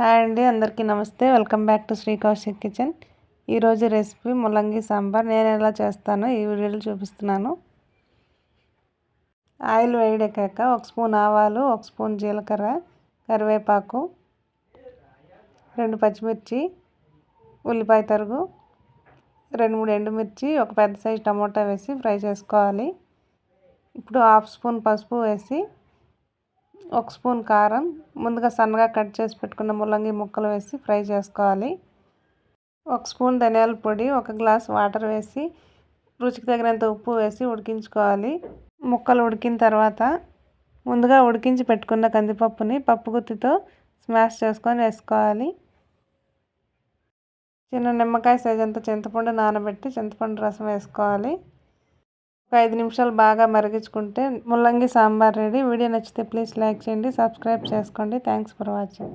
Hi అండి అందరికీ నమస్తే. Welcome back to Shri Kaushik kitchen. ఈరోజు రెసిపీ ముల్లంగి సాంబార్. నేను ఎలా చేస్తానో ఈ వీడియోలో చూపిస్తున్నాను. ఆయిల్ వేడెక్కాక ఒక స్పూన్ ఆవాలు ఒక స్పూన్ జీలకర్ర కరివేపాకు రెండు పచ్చిమిర్చి ఉల్లిపాయ తరుగు రెండు మూడు ఎండుమిర్చి ఒక పెద్ద సైజు టమోటా వేసి ఫ్రై చేసుకోవాలి. ఇప్పుడు హాఫ్ స్పూన్ పసుపు వేసి ఒక స్పూన్ కారం ముందుగా సన్నగా కట్ చేసి పెట్టుకున్న ముల్లంగి ముక్కలు వేసి ఫ్రై చేసుకోవాలి. ఒక స్పూన్ ధనియాల పొడి ఒక గ్లాస్ వాటర్ వేసి రుచికి తగినంత ఉప్పు వేసి ఉడికించుకోవాలి. ముక్కలు ఉడికిన తర్వాత ముందుగా ఉడికించి పెట్టుకున్న కందిపప్పుని పప్పు గుత్తితో స్మాష్ చేసుకొని వేసుకోవాలి. చిన్న నిమ్మకాయ సైజ్ అంత చింతపండు నానబెట్టి చింతపండు రసం వేసుకోవాలి. ఒక ఐదు నిమిషాలు బాగా మరిగించుకుంటే ముల్లంగి సాంబార్ రెడీ. వీడియో నచ్చితే ప్లీజ్ లైక్ చేయండి సబ్స్క్రైబ్ చేసుకోండి. Thanks for watching.